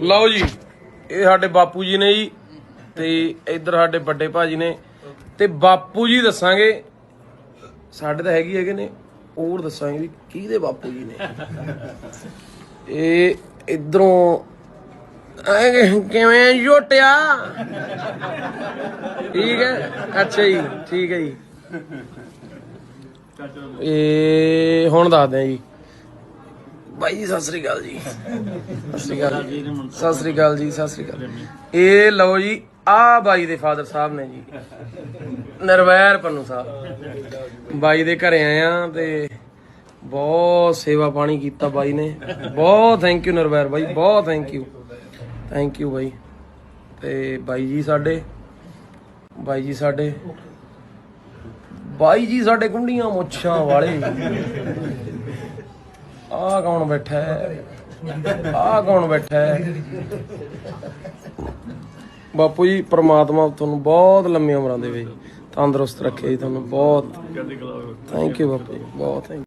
ਲਓ ਜੀ, ਇਹ ਸਾਡੇ ਬਾਪੂ ਜੀ ਨੇ ਜੀ, ਤੇ ਇੱਧਰ ਸਾਡੇ ਵੱਡੇ ਭਾਜੀ ਨੇ। ਤੇ ਬਾਪੂ ਜੀ ਦੱਸਾਂਗੇ, ਸਾਡੇ ਤਾਂ ਹੈਗੀ ਹੈਗੇ ਨੇ, ਹੋਰ ਦੱਸਾਂਗੇ ਵੀ ਕਿਹਦੇ ਬਾਪੂ ਜੀ ਨੇ। ਇਹ ਇਧਰੋਂ ਕਿਵੇਂ ਜੋਟਿਆ ਠੀਕ ਹੈ? ਅੱਛਾ ਜੀ, ਠੀਕ ਹੈ ਜੀ। ਇਹ ਹੁਣ ਦੱਸਦੇ ਆ ਜੀ। ਬਾਈ ਜੀ ਸਤਿ ਸ੍ਰੀ ਅਕਾਲ ਜੀ। ਸਤਿ ਸ੍ਰੀ ਅਕਾਲ ਜੀ। ਸਤਿ ਸ੍ਰੀ ਅਕਾਲ ਜੀ ਸਤਿ ਸ੍ਰੀ ਅਕਾਲ। ਇਹ ਲਓ ਜੀ ਆ ਬਾਈ ਦੇ ਫਾਦਰ ਸਾਹਿਬ ਨੇ ਜੀ। ਨਰਵੈਰ ਪੰਨੂ ਸਾਹਿਬ। ਬਾਈ ਦੇ ਘਰੇ ਆਏ ਆ ਤੇ ਬਹੁਤ ਸੇਵਾ ਪਾਣੀ ਕੀਤਾ ਬਾਈ ਨੇ। ਬਹੁਤ ਥੈਂਕ ਯੂ ਨਰਵੈਰ ਬਾਈ ਬਹੁਤ ਥੈਂਕ ਯੂ ਥੈਂਕ ਯੂ ਬਾਈ। ਤੇ ਬਾਈ ਜੀ ਸਾਡੇ ਬਾਈ ਜੀ ਸਾਡੇ ਬਾਈ ਜੀ ਸਾਡੇ ਕੁੰਡੀਆਂ ਮੁੱਛਾਂ ਵਾਲੇ। ਆ ਕੌਣ ਬੈਠਾ ਹੈ? ਆ ਕੌਣ ਬੈਠਾ ਹੈ? ਬਾਪੂ ਜੀ, ਪ੍ਰਮਾਤਮਾ ਤੁਹਾਨੂੰ ਬਹੁਤ ਲੰਮੀ ਉਮਰਾਂ ਦੇਵੇ, ਤੰਦਰੁਸਤ ਰੱਖੇ ਜੀ ਤੁਹਾਨੂੰ ਬਹੁਤ। ਥੈਂਕ ਯੂ ਬਾਪੂ ਜੀ, ਬਹੁਤ ਥੈਂਕ